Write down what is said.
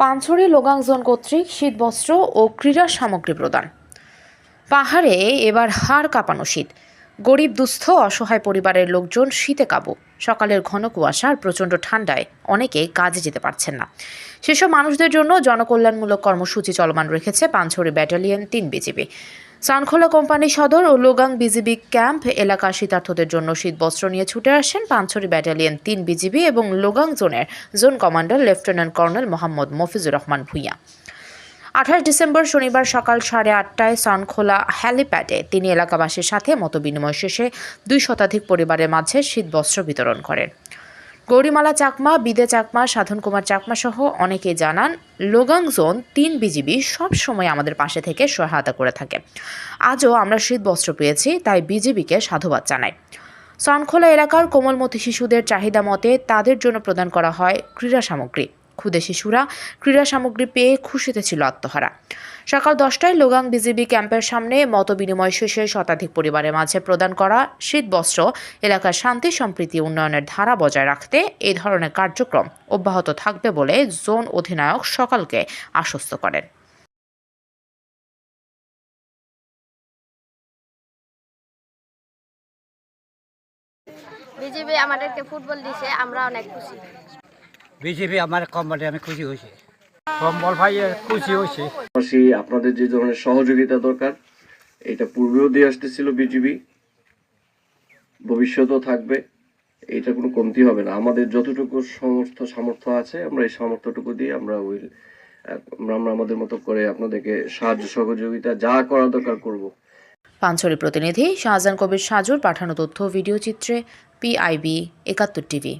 পাঞ্ছড়ি Logang zone কর্তৃক শীতবস্ত্র ও ক্রীড়া সামগ্রী প্রদান। পাহাড়ে এবার হার কাঁপানো শীত। গরিব, দুস্থ, অসহায় পরিবারের লোকজন শীতে কাবু। সকালের ঘন কুয়াশা আর প্রচণ্ড ঠান্ডায় অনেকে কাজে যেতে পারছেন না। সেসব মানুষদের জন্য জনকল্যাণমূলক কর্মসূচি চলমান রেখেছে পাঞ্ছড়ি ব্যাটালিয়ন তিন বিজিবি। সানখোলা কোম্পানি সদর ও লোগাং বিজিবি ক্যাম্প এলাকার শীতার্থদের জন্য শীতবস্ত্র নিয়ে ছুটে আসেন পাঞ্ছড়ি ব্যাটালিয়ন তিন বিজিবি এবং লোগাং জোনের zone commander lieutenant colonel Mohammad Mofizur Rahman Bhuiyan. আঠাশ ডিসেম্বর শনিবার সকাল সাড়ে আটটায় সনখোলা হ্যালিপ্যাডে তিনি এলাকাবাসীর সাথে মতবিনিময় শেষে দুই শতাধিক পরিবারের মাঝে শীতবস্ত্র বিতরণ করেন। গৌরীমালা চাকমা, বিদে চাকমা, সাধন কুমার চাকমা সহ অনেকে জানান, লোগাং জোন তিন বিজিবি সব সময় আমাদের পাশে থেকে সহায়তা করে থাকে। আজও আমরা শীত বস্ত্র পেয়েছি, তাই বিজিবিকে সাধুবাদ জানাই। সনখোলা এলাকার কোমলমতি শিশুদের চাহিদা মতে তাদের জন্য প্রদান করা হয় ক্রীড়া সামগ্রী। ক্ষুদে শিশুরা ক্রীড়া সামগ্রী পেয়ে খুশিতে ছিল আত্মহারা। সকাল দশটায় লোগাং বিজিবি ক্যাম্পের সামনে মত বিনিময় শেষে শতাধিক পরিবারের মাঝে প্রদান করা শীতবস্ত্র এলাকার শান্তি, সম্প্রীতি, উন্নয়নের ধারা বজায় রাখতে এই ধরনের কার্যক্রম অব্যাহত থাকবে বলে জোন অধিনায়ক সকালকে আশ্বস্ত করেন। বিজেপি আমাদেরকে ফুটবল দিছে আমরা অনেক খুশি। বিজেপি আমার কম্বারে আমি খুশি হয়েছি। কম্বল ভাই খুশি হয়েছি। আপনাদের যে ধরনের সহযোগিতা দরকার এটা পূর্বেও দিয়ে আসতেছিল বিজিবি ভবিষ্যতেও থাকবে এটা কোনো কমতি হবে না। আমাদের যতটুকু সমর্থ সামর্থ্য আছে আমরা এই সামর্থ্যটুকু দিয়ে আমরা ওই আমরা আমরা আমাদের মতো করে আপনাদেরকে সাহায্য সহযোগিতা যা করা দরকার করব। পাঞ্চরি প্রতিনিধি শাহজাহান কবির সাজুর পাঠানো তথ্য ভিডিও চিত্রে পিআইবি একাত্তর টিভি।